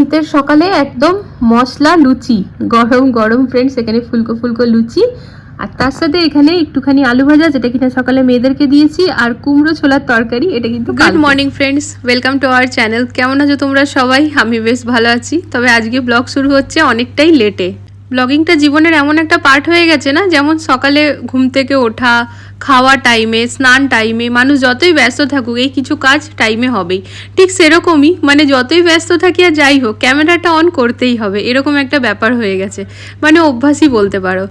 শীতের সকালে একদম মশলা লুচি। গরম গরম ফ্রেন্ডস এখানে ফুলকো ফুলকো লুচি। আর তার সাথে এখানে একটুখানি আলু ভাজা যেটা কিনা সকালে মেয়েদেরকে দিয়েছি। আর কুমড়ো ছোলার তরকারি এটা কিন্তু good morning friends welcome to our channel কেমন আছো তোমরা সবাই? আমি বেশ ভালো আছি। তবে আজকে ব্লগ শুরু হচ্ছে অনেকটাই লেটে ব্লগিংটা জীবনের এমন একটা পার্ট হয়ে গেছে না? যেমন সকালে ঘুম থেকে ওঠা, খাওয়া টাইমে স্নান টাইমে মানুষ যতই ব্যস্ত থাকুক, এই কিছু কাজ টাইমে হবেই। ঠিক সেরকমই মানে যতই ব্যস্ত থাকি আর যাই হোক ক্যামেরাটা অন করতেই হবে, এরকম একটা ব্যাপার হয়ে গেছে। মানে অভ্যাসই বলতে পারো।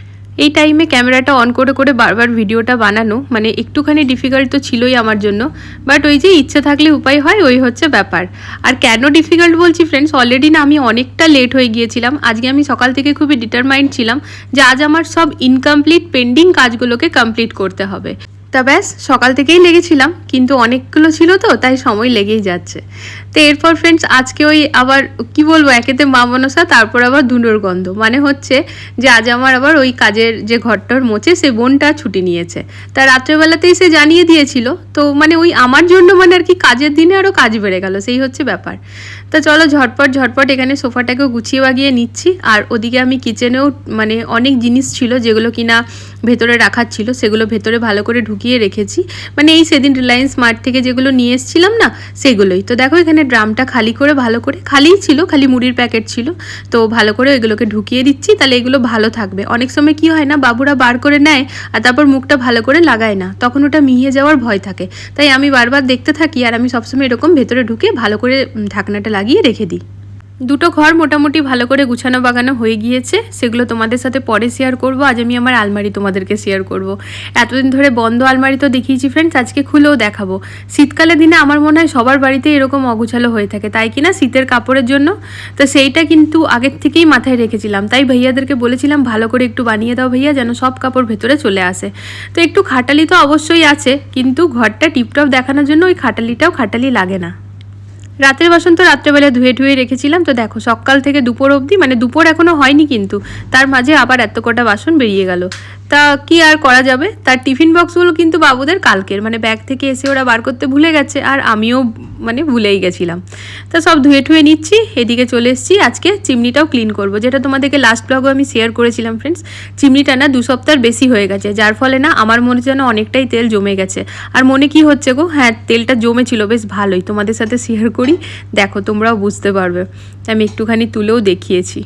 এই টাইমে ক্যামেরাটা অন করে করে বারবার ভিডিওটা বানানো মানে একটুখানি ডিফিকাল্ট তো ছিলই আমার জন্য বাট ওই যে ইচ্ছে থাকলে উপায় হয়, ওই হচ্ছে ব্যাপার। আর কেন ডিফিকাল্ট বলছি ফ্রেন্ডস অলরেডি না আমি অনেকটা লেট হয়ে গিয়েছিলাম। আজকে আমি সকাল থেকে খুবই ডিটারমাইন্ড ছিলাম যে আজ আমার সব ইনকমপ্লিট পেন্ডিং কাজগুলোকে কমপ্লিট করতে হবে। তা ব্যাস, সকাল থেকেই লেগেছিলাম, কিন্তু অনেকগুলো ছিল তো, তাই সময় লেগেই যাচ্ছে। তো এরপর ফ্রেন্ডস আজকে ওই আবার, কি বলব, একেতে মা মনসা, তারপর আবার ধুনোর গন্ধ। মানে হচ্ছে যে আজ আমার আবার ওই কাজের যে ঘরটার মোচে সে বোনটা ছুটি নিয়েছে। তা রাত্রেবেলাতেই সে জানিয়ে দিয়েছিল। তো মানে ওই আমার জন্য মানে আর কি কাজের দিনে আরও কাজ বেড়ে গেল, সেই হচ্ছে ব্যাপার। তা চলো ঝটপট ঝটপট এখানে সোফাটাকেও গুছিয়ে বাগিয়ে নিচ্ছি। আর ওদিকে আমি কিচেনেও মানে অনেক জিনিস ছিল যেগুলো কিনা ভেতরে রাখার ছিল, সেগুলো ভেতরে ভালো করে ঢুকিয়ে রেখেছি। মানে এই সেদিন রিলায়েন্স মার্ট থেকে যেগুলো নিয়ে এসেছিলাম না, সেগুলোই। তো দেখো এখানে ড্রামটা খালি করে, ভালো করে, খালিই ছিল, খালি মুড়ির প্যাকেট ছিল। তো ভালো করে এগুলোকে ঢুকিয়ে দিচ্ছি, তাহলে এগুলো ভালো থাকবে। অনেক সময় কি হয় না, বাবুরা বার করে নেয় আর তারপর মুখটা ভালো করে লাগায় না। তখন ওটা মিহিয়ে যাওয়ার ভয় থাকে। তাই আমি বারবার দেখতে থাকি আর আমি সবসময় এরকম ভেতরে ঢুকে ভালো করে ঢাকনাটা লাগিয়ে রেখে দিই। দুটো ঘর মোটামুটি ভালো করে গুছানো বাগানো হয়ে গিয়েছে, সেগুলো তোমাদের সাথে পরে শেয়ার করব। আজ আমি আমার আলমারি তোমাদেরকে শেয়ার করব। এতদিন ধরে বন্ধ আলমারি তো দেখিয়েছি ফ্রেন্ডস আজকে খুলেও দেখাবো। শীতকালের দিনে আমার মনে হয় সবার বাড়িতে এরকম অগুছালো হয়ে থাকে, তাই কিনা শীতের কাপড়ের জন্য। তো সেইটা কিন্তু আগের থেকেই মাথায় রেখেছিলাম। তাই ভাইয়াদেরকে বলেছিলাম, ভালো করে একটু বানিয়ে দাও ভাইয়া, যেন সব কাপড় ভেতরে চলে আসে। তো একটু খাটালি তো অবশ্যই আছে, কিন্তু ঘরটা টিপটপ দেখানোর জন্য ওই খাটালিটাও খাটালি লাগে না। রাতের বাসন তো রাত্রেবেলা ধুয়ে ধুয়ে রেখেছিলাম, তো দেখো সকাল থেকে দুপুর অবধি মানে দুপুর এখনও হয়নি কিন্তু, তার মাঝে আবার এত কটা বাসন বেরিয়ে গেল। তা কি আর করা যাবে? তার টিফিন বক্সগুলো কিন্তু বাবুদের কালকের মানে ব্যাগ থেকে এসে ওরা বার করতে ভুলে গেছে, আর আমিও মানে ভুলেই গেছিলাম। তো সব ধুয়ে ঠুয়ে নিচ্ছি, এদিকে চলে এসেছি। আজকে চিমনিটাও ক্লিন করব। যেটা তোমাদেরকে লাস্ট ব্লগও আমি শেয়ার করেছিলাম ফ্রেন্ডস চিমনিটা না দু সপ্তাহ বেশি হয়ে গেছে, যার ফলে না আমার মনে যেন অনেকটাই তেল জমে গেছে। আর মনে কি হচ্ছে গো? হ্যাঁ তেলটা জমেছিল, বেশ ভালোই। তোমাদের সাথে শেয়ার করি, দেখো তোমরাও বুঝতে পারবে। আমি একটুখানি তুলেও দেখিয়েছি।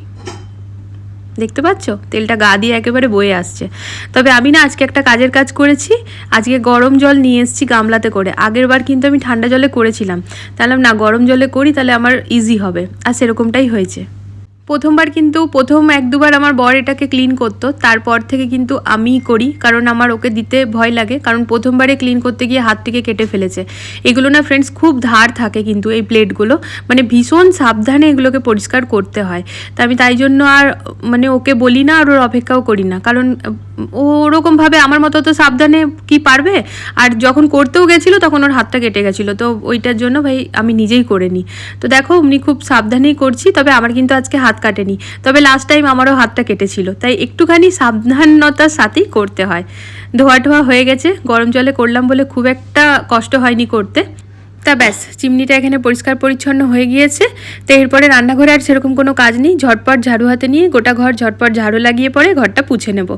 দেখতে পাচ্ছ? তেলটা গা দিয়ে একেবারে বয়ে আসছে। তবে আমি না আজকে একটা কাজের কাজ করেছি। আজকে গরম জল নিয়ে এসেছি গামলাতে করে। আগেরবার কিন্তু আমি ঠান্ডা জলে করেছিলাম। তাহলে না গরম জলে করি, তাহলে আমার ইজি হবে। আর সেরকমটাই হয়েছে। প্রথমবার কিন্তু প্রথম এক দুবার আমার বর এটাকে ক্লিন করতো, তারপর থেকে কিন্তু আমিই করি, কারণ আমার ওকে দিতে ভয় লাগে, কারণ প্রথমবারে ক্লিন করতে গিয়ে হাত থেকে কেটে ফেলেছে। এগুলো না ফ্রেন্ডস খুব ধার থাকে কিন্তু এই প্লেটগুলো মানে ভীষণ সাবধানে এগুলোকে পরিষ্কার করতে হয়। তা আমি তাই জন্য আর মানে ওকে বলি না আর ওর অপেক্ষাও করি না, কারণ ও ওরকমভাবে আমার মতো তো সাবধানে কি পারবে? আর যখন করতেও গেছিল তখন ওর হাতটা কেটে গেছিল, তো ওইটার জন্য ভাই আমি নিজেই করে নিই। তো দেখো এমনি খুব সাবধানেই করছি, তবে আমার কিন্তু আজকে হাত কাটেনি। তবে লাস্ট টাইম আমারও হাতটা কেটেছিল। তাই একটুখানি সাবধানতার সাথেই করতে হয়। ধোয়া টোয়া হয়ে গেছে। গরম জলে করলাম বলে খুব একটা কষ্ট হয়নি করতে। তা ব্যাস, চিমনিটা এখানে পরিষ্কার পরিচ্ছন্ন হয়ে গিয়েছে। তো এরপরে রান্নাঘরে আর সেরকম কোনো কাজ নেই। ঝটপট ঝাড়ু হাতে নিয়ে গোটা ঘর ঝটপট ঝাড়ু লাগিয়ে পরে ঘরটা পুছে নেব।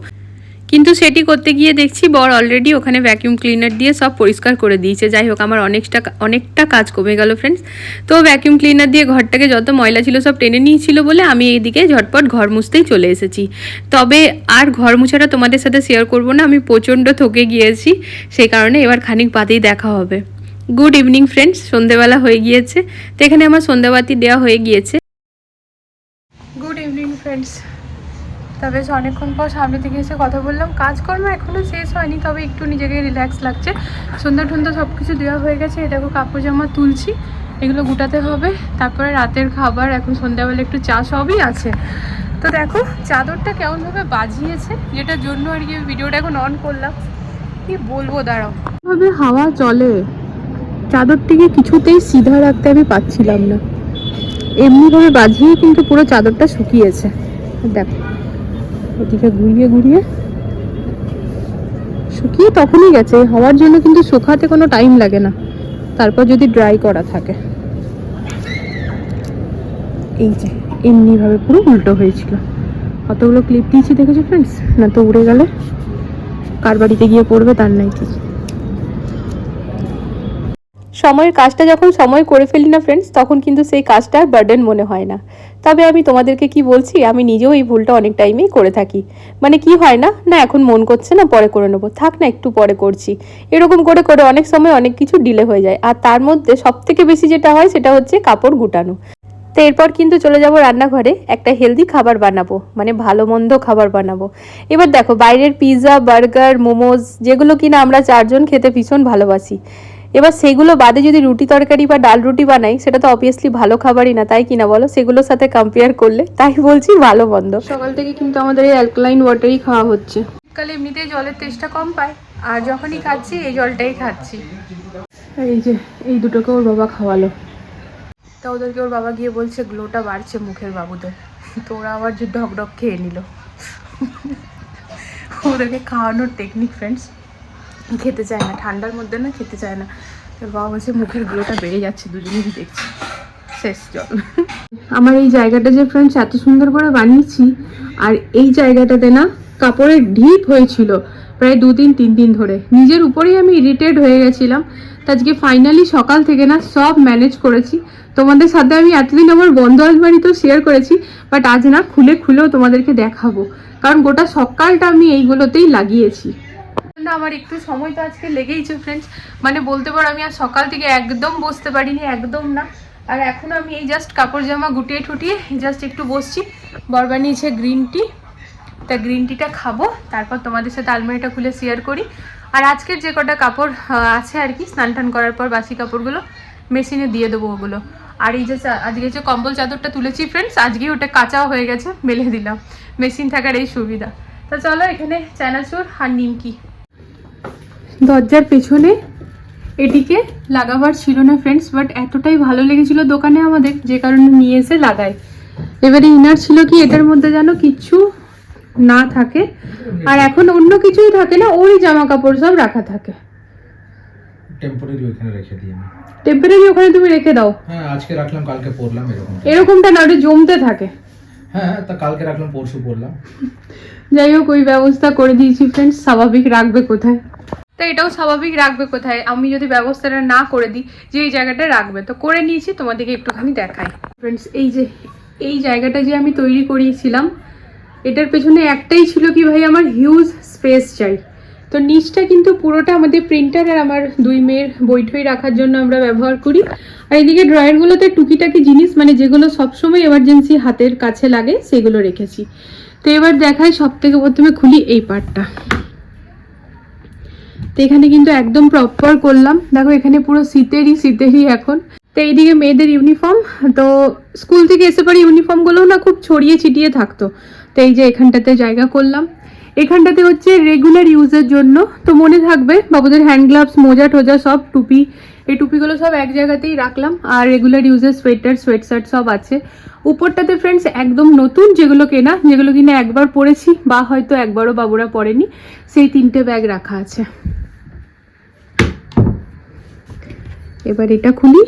কিন্তু সেটি করতে গিয়ে দেখছি বর অলরেডি ওখানে ভ্যাকিউম ক্লিনার দিয়ে সব পরিষ্কার করে দিয়েছে। যাই হোক, আমার অনেকটা অনেকটা কাজ কমে গেল ফ্রেন্ডস তো ভ্যাকিউম ক্লিনার দিয়ে ঘরটাকে যত ময়লা ছিল সব টেনে নিয়েছিল বলে আমি এইদিকে ঝটপট ঘর মুছতেই চলে এসেছি। তবে আর ঘর মুছাটা তোমাদের সাথে শেয়ার করব না, আমি প্রচণ্ড থকে গিয়েছি, সেই কারণে এবার খানিক বাদেই দেখা হবে। গুড ইভিনিং ফ্রেন্ডস সন্ধেবেলা হয়ে গিয়েছে। তো এখানে আমার সন্ধ্যাবাতি দেওয়া হয়ে গিয়েছে। গুড ইভিনিং ফ্রেন্ডস তবে অনেকক্ষণ পর সামনে থেকে এসে কথা বললাম, কাজকর্ম এখনও শেষ হয়নি, তবে একটু নিজেকে রিল্যাক্স লাগছে। সন্ধ্যা টন্ধা সব কিছু দেওয়া হয়ে গেছে, এই দেখো কাপড় জামা তুলছি, এগুলো গুটাতে হবে, তারপরে রাতের খাবার, এখন সন্ধ্যাবেলা একটু চা সবই আছে। তো দেখো, চাদরটা কেমনভাবে বাজিয়েছে, যেটার জন্য আর কি ভিডিওটা এখন অন করলাম। কি বলব, দাঁড়াও। ভাবে হাওয়া চলে, চাদরটিকে কিছুতেই সিধা রাখতে আমি পাচ্ছিলাম না। এমনিভাবে বাজিয়ে কিন্তু পুরো চাদরটা শুকিয়েছে। দেখো। ওদিকে ঘুরিয়ে ঘুরিয়ে। শুকিয়ে তখনই গেছে হওয়ার জন্য কিন্তু শুকাতে কোনো টাইম লাগে না। তারপর যদি ড্রাই করা থাকে। এই যে, এমনিভাবে পুরো উল্টো হয়েছিল। অতগুলো ক্লিপ দিয়েছি দেখেছ ফ্রেন্ডস না তো উড়ে গেলে? কার বাড়িতে গিয়ে পড়বে তার নাই কি সময়ের কাজটা যখন সময় করে ফেলি না ফ্রেন্ডস তখন কিন্তু সেই কাজটা বার্ডেন মনে হয় না। তবে আমি তোমাদেরকে কি বলছি, আমি নিজেও এই ভুলটা অনেক টাইমেই করে থাকি। মানে কি হয় না? না, এখন মন করছে না, পরে করে নেব। থাক না, একটু পরে করছি। এরকম করে করে অনেক সময় অনেক কিছু ডিলে হয়ে যায়। আর তার মধ্যে সব থেকে বেশি যেটা হয়, সেটা হচ্ছে কাপড় গুটানো। তো এরপর কিন্তু চলে যাব রান্নাঘরে, একটা হেলদি খাবার বানাবো মানে ভালো মন্দ খাবার বানাবো। এবার দেখো, বাইরের পিৎজা বার্গার মোমোজ যেগুলো কিনা আমরা চারজন খেতে ভীষণ ভালোবাসি। এবার সেগুলো বাদে যদি রুটি তরকারি বা ডাল রুটি বানাই সেটা তো অবভিয়াসলি ভালো খাবারই না তাই কিনা বলো? সেগুলোর সাথে কম্পেয়ার করলে তাই বলছি ভালো মন্দ। সকাল থেকে কিন্তু আমাদের এই অ্যালকালাইন ওয়াটারই খাওয়া হচ্ছে। কাল এমনিতেই জলের তেষ্টা কম পায় আর যখনই খাচ্ছি এই জলটাই খাচ্ছি। এই যে এই দুটোকে ওর বাবা খাওয়ালো। তা ওদেরকে ওর বাবা গিয়ে বলছে গ্লোটা বাড়ছে মুখের বাবুদের। তো ওরা আবার যে ডক খেয়ে নিল। ওদেরকে খাওয়ানোর টেকনিক ফ্রেন্ডস খেতে চায় না, ঠান্ডার মধ্যে না খেতে চায় না। তোর বাবা বলছে, মুখের গ্লোটা বেড়ে যাচ্ছে দুজনেরই দেখছি। শেষ জল আমার এই জায়গাটা যে ফ্রেন্ডস এত সুন্দর করে বানিয়েছি, আর এই জায়গাটাতে না কাপড়ের ঢিপ হয়েছিল প্রায় দুদিন, তিন দিন ধরে। নিজের উপরেই আমি ইরিটেড হয়ে গেছিলাম। তো আজকে ফাইনালি সকাল থেকে না সব ম্যানেজ করেছি। তোমাদের সাথে আমি এতদিন আমার বন্ধ আলমারি তো শেয়ার করেছি বাট আজ না খুলে খুলেও তোমাদেরকে দেখাবো। কারণ গোটা সকালটা আমি এইগুলোতেই লাগিয়েছি। না, আমার একটু সময় তো আজকে লেগেইছে ফ্রেন্ডস মানে বলতে পারো, আমি আর সকাল থেকে একদম বসতে পারিনি, একদম না। আর এখন আমি এই জাস্ট কাপড় জামা গুটিয়ে ঠুটিয়ে জাস্ট একটু বসছি। বর বানিয়েছে গ্রিন টি তা গ্রিন টিটা খাব, তারপর তোমাদের সাথে আলমারিটা খুলে শেয়ার করি। আর আজকের যে কটা কাপড় আছে আর কি, স্নান টান করার পর বাসি কাপড়গুলো মেশিনে দিয়ে দেবো ওগুলো। আর এই যে আজকে যে কম্বল চাদরটা তুলেছি ফ্রেন্ডস আজকেই ওটা কাঁচাও হয়ে গেছে, মেলে দিলাম। মেশিন থাকার এই সুবিধা। তা চলো এখানে চানাচুর আর নিমকি। দরজার পেছনে এটিকে লাগাবার ছিল না ফ্রেন্ডস বাট এতটাই ভালো লেগেছিল দোকানে আমাদের যে কারণে নিয়ে এসে লাগাই এবারে ইনার ছিল কি এটার মধ্যে যেন কিচ্ছু না থাকে আর এখন অন্য কিছুই থাকে না ওই জামা কাপড় সব রাখা থাকে। টেম্পোরারি ওখানে রেখে দিই আমি। টেম্পারারি ওখানে তুমি রেখে দাও। হ্যাঁ আজকে রাখলাম কালকে পরলাম এরকম এরকমটা না ওটা জমতে থাকে। হ্যাঁ তা কালকে রাখলাম পরশু পরলাম। যাই হোক ওই ব্যবস্থা করে দিয়েছি ফ্রেন্ডস স্বাভাবিক রাখবে কোথায়? তো এটাও স্বাভাবিক রাখবে কোথায়? আমি যদি ব্যবস্থাটা না করে দিই, যে এই জায়গাটা রাখবে। তো করে নিয়েছি, তোমাদেরকে একটুখানি দেখাই। ফ্রেন্ডস এই যে, এই জায়গাটা যে আমি তৈরি করিয়েছিলাম, এটার পেছনে একটাই ছিল কি ভাই? আমার হিউজ স্পেস চাই। তো নিচটা কিন্তু পুরোটা আমাদের প্রিন্টার আর আমার দুই মেয়ের বৈঠই রাখার জন্য আমরা ব্যবহার করি। আর এদিকে ড্রয়ারগুলোতে টুকিটাকি জিনিস মানে যেগুলো সবসময় এমার্জেন্সি হাতের কাছে লাগে, সেগুলো রেখেছি। তো এবার দেখাই সব থেকে প্রথমে খুলি এই পার্টটা তো এখানে কিন্তু একদম প্রপার করলাম। দেখো, এখানে পুরো শীতেরই শীতেরই এখন। তো এইদিকে মেয়েদের ইউনিফর্ম তো স্কুল থেকে এসে পরে ইউনিফর্মগুলোও না খুব ছড়িয়ে ছিটিয়ে থাকতো। তো এই যে এখানটাতে জায়গা করলাম। এখানটাতে হচ্ছে রেগুলার ইউজের জন্য, তো মনে থাকবে, বাবুদের হ্যান্ড গ্লাভস মোজা, টোজা সব, টুপি। এই টুপিগুলো সব এক জায়গাতেই রাখলাম। আর রেগুলার ইউজের সোয়েটার সোয়েট শার্ট সব আছে। উপরটাতে ফ্রেন্ডস একদম নতুন যেগুলো কেনা, যেগুলো কিনা একবার পরেছি, বা হয়তো একবারও বাবুরা পরেনি, সেই তিনটে ব্যাগ রাখা আছে। এবার এটা খুলি।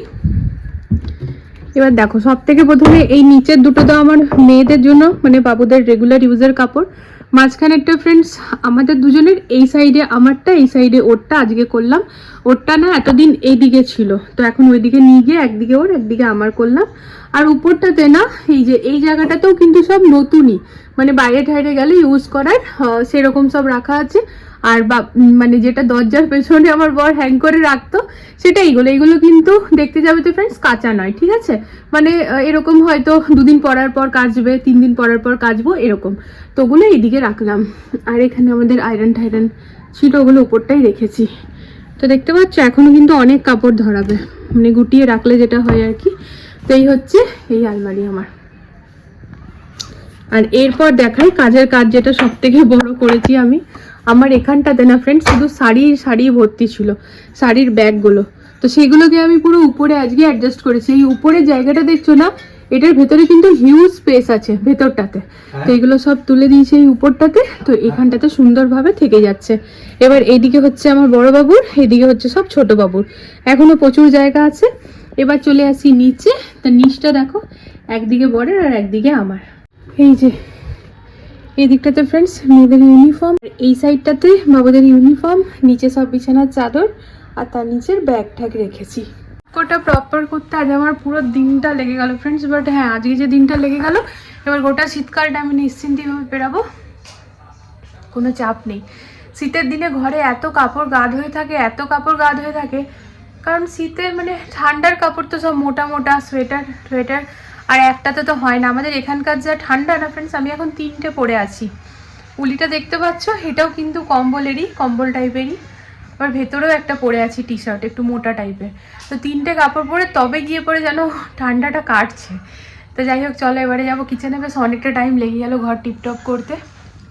এবার দেখো সব থেকে প্রথমে এই নিচের দুটো তো আমার মেয়েদের জন্য মানে বাবুদের রেগুলার ইউজের কাপড়। মাঝখানে একটা ফ্রেন্ডস আমাদের দুজনের এই সাইডে আমারটা, এই সাইডে ওরটা, আজকে করলাম। ওরটা না এতদিন এইদিকে ছিল, তো এখন ওইদিকে নিয়ে গিয়ে একদিকে ওর, একদিকে আমার করলাম। আর উপরটাতে না, এই যে, এই জায়গাটাতেও কিন্তু সব নতুনই মানে বাইরে ঠাইরে গেলে ইউজ করার সেরকম সব রাখা আছে। আর বা মানে যেটা দরজার পেছনে আমার বর হ্যাং করে রাখতো, সেটা এইগুলো। এইগুলো কিন্তু দেখতে যাবে তো ফ্রেন্ডস কাঁচা নয়, ঠিক আছে? মানে এরকম হয়তো দুদিন পরার পর কাচবে তিন দিন পরার পর কাচবো, এরকম। তো ওগুলো এইদিকে রাখলাম। আর এখানে আমাদের আয়রন টাইরন ছিল, ওগুলো উপরটাই রেখেছি। তো দেখতে পাচ্ছ, এখনও কিন্তু অনেক কাপড় ধরাবে। মানে গুটিয়ে রাখলে যেটা হয় আর কি। তো এই হচ্ছে এই আলমারি আমার। আর এরপর দেখাই কাজের কাজ যেটা সব থেকে বড় করেছি আমি। আমার এখানটাতে না ফ্রেন্ড শুধু শাড়ি শাড়ি ভর্তি ছিল শাড়ির ব্যাগগুলো। তো সেগুলোকে আমি পুরো উপরে আজকে অ্যাডজাস্ট করেছি। এই উপরের জায়গাটা দেখছ না এটার ভেতরে কিন্তু হিউজ স্পেস আছে ভেতরটাতে। তো এগুলো সব তুলে দিয়েছি এই উপরটাতে তো এখানটাতে সুন্দরভাবে থেকে যাচ্ছে। এবার এইদিকে হচ্ছে আমার বড় বাবুর এইদিকে হচ্ছে সব ছোট বাবুর। এখনও প্রচুর জায়গা আছে। এবার চলে আসি নিচে। তা নিচটা দেখো একদিকে বরের আর একদিকে আমার। এই যে এই দিকটাতে ফ্রেন্ডস মেয়েদের ইউনিফর্ম এই সাইডটাতে বাবুদের ইউনিফর্ম নিচে সব বিছানার চাদর, আর তার নিচের ব্যাগ ট্যাগ রেখেছি। গোটা প্রপার করতে, আজ আমার পুরো দিনটা লেগে গেল ফ্রেন্ডস বাট হ্যাঁ আজকে যে দিনটা লেগে গেল, এবার গোটা শীতকালটা আমি নিশ্চিন্তিভাবে পেরাবো। কোনো চাপ নেই। শীতের দিনে ঘরে এত কাপড় গা ধুয়ে থাকে, এত কাপড় গা হয়ে থাকে, কারণ শীতের মানে ঠান্ডার কাপড় তো সব মোটা মোটা সোয়েটার সোয়েটার আর একটাতে তো হয় না। আমাদের এখানকার যা ঠান্ডা না ফ্রেন্ডস আমি এখন তিনটে পরে আছি। উলিটা দেখতে পাচ্ছ? এটাও কিন্তু কম্বলেরই, কম্বল টাইপেরই আবার ভেতরেও একটা পরে আছি টি শার্ট একটু মোটা টাইপের তো তিনটে কাপড় পরে তবে গিয়ে পরে যেন ঠান্ডাটা কাটছে। তো যাই হোক, চলো এবারে যাব কিচেনে বেশ অনেকটা টাইম লেগে গেল ঘর টিপটপ করতে।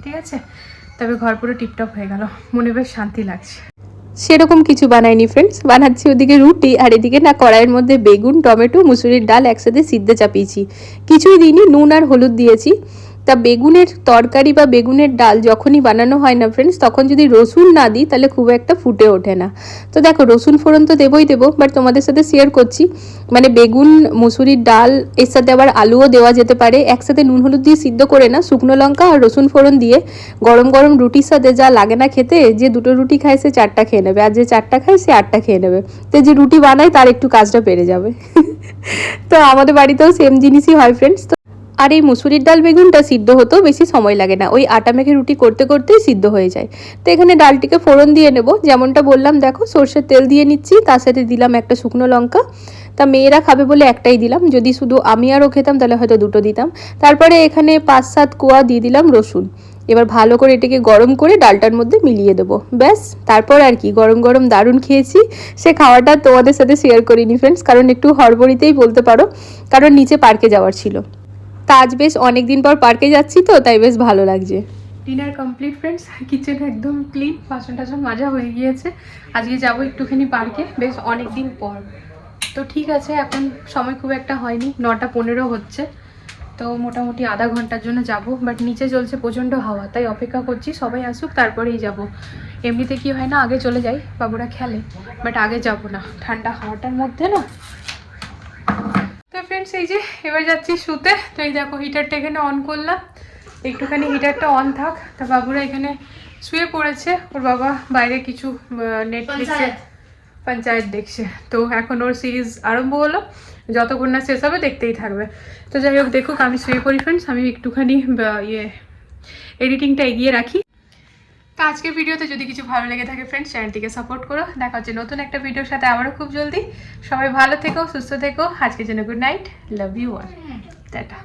ঠিক আছে? তবে ঘর পুরো টিপটপ হয়ে গেল। মনে বেশ শান্তি লাগছে। সেরকম কিছু বানাইনি ফ্রেন্ডস বানাচ্ছি ওদিকে রুটি আর এদিকে না কড়াইয়ের মধ্যে বেগুন, টমেটো, মুসুরির ডাল একসাথে সিদ্ধে চাপিয়েছি। কিছুই দিইনি, নুন আর হলুদ দিয়েছি। তা বেগুনের তরকারি বা বেগুনের ডাল যখনই বানানো হয় না ফ্রেন্ডস তখন যদি রসুন না দিই, তাহলে খুব একটা ফুটে ওঠে না। তো দেখো, রসুন ফোড়ন তো দেবই দেবো বাট তোমাদের সাথে শেয়ার করছি। মানে বেগুন মুসুরির ডাল, এর সাথে আবার আলুও দেওয়া যেতে পারে। একসাথে নুন হলুদ দিয়ে সিদ্ধ করে না, শুকনো লঙ্কা আর রসুন ফোড়ন দিয়ে গরম গরম রুটির সাথে যা লাগে না খেতে, যে দুটো রুটি খায় সে চারটা খেয়ে নেবে, আর যে চারটা খায় সে আটটা খেয়ে নেবে। তো যে রুটি বানায়, তার একটু কাজটা পেরে যাবে। তো আমাদের বাড়িতেও সেম জিনিসই হয় ফ্রেন্ডস আর এই মুসুরির ডাল বেগুনটা সিদ্ধ হতেও বেশি সময় লাগে না। ওই আটা মেখে রুটি করতে করতেই সিদ্ধ হয়ে যায়। তো এখানে ডালটিকে ফোড়ন দিয়ে নেব। যেমনটা বললাম, দেখো, সর্ষের তেল দিয়ে নিচ্ছি, তার সাথে দিলাম একটা শুকনো লঙ্কা। তা মেয়েরা খাবে বলে একটাই দিলাম। যদি শুধু আমি আরও খেতাম, তাহলে হয়তো দুটো দিতাম। তারপরে এখানে পাঁচ সাত কোয়া দিয়ে দিলাম রসুন। এবার ভালো করে এটাকে গরম করে ডালটার মধ্যে মিলিয়ে দেবো। ব্যাস, তারপর আর কি, গরম গরম দারুণ খেয়েছি। সে খাওয়াটা তোমাদের সাথে শেয়ার করিনি ফ্রেন্ডস কারণ একটু হড়বড়িতেই বলতে পারো, কারণ নিচে পার্কে যাওয়ার ছিল। তা আজ বেশ অনেক দিন পর পার্কে যাচ্ছি তো, তাই বেশ ভালো লাগছে। ডিনার কমপ্লিট ফ্রেন্ডস কিচেন একদম ক্লিন বাসন টাসন মাজা হয়ে গিয়েছে। আজকে যাব একটুখানি পার্কে, বেশ অনেক দিন পর। তো ঠিক আছে, এখন সময় খুব একটা হয়নি, নটা পনেরো হচ্ছে। তো মোটামুটি আধা ঘণ্টার জন্য যাব বাট নিচে চলছে প্রচণ্ড হাওয়া, তাই অপেক্ষা করছি, সবাই আসুক, তারপরেই যাব। এমনিতে কি হয় না, আগে চলে যাই, বাবুরা খেলে বাট আগে যাব না। ঠান্ডা হাওয়াটার মধ্যে না ফ্রেন্ডস এই যে এবার যাচ্ছি শুতে। তো এই দেখো হিটারটা এখানে অন করলাম। একটুখানি হিটারটা অন থাক। তা বাবুরা এখানে শুয়ে পড়েছে। ওর বাবা বাইরে কিছু নেটফ্লিক্সে পঞ্চায়েত। দেখছে। তো এখন ওর সিরিজ আরম্ভ হলো। যতক্ষণ না শেষ হবে দেখতেই থাকবে। তো যাই হোক দেখুক আমি শুয়ে পড়ি ফ্রেন্ডস আমি একটুখানি ইয়ে এডিটিংটা এগিয়ে রাখি। তো আজকের ভিডিওতে যদি কিছু ভালো লেগে থাকে ফ্রেন্ডস চ্যানেলটিকে সাপোর্ট করো। দেখা হচ্ছে নতুন একটা ভিডিওর সাথে আবারও খুব জলদি। সবাই ভালো থেকো সুস্থ থেকো। আজকের জন্য good night love you all tata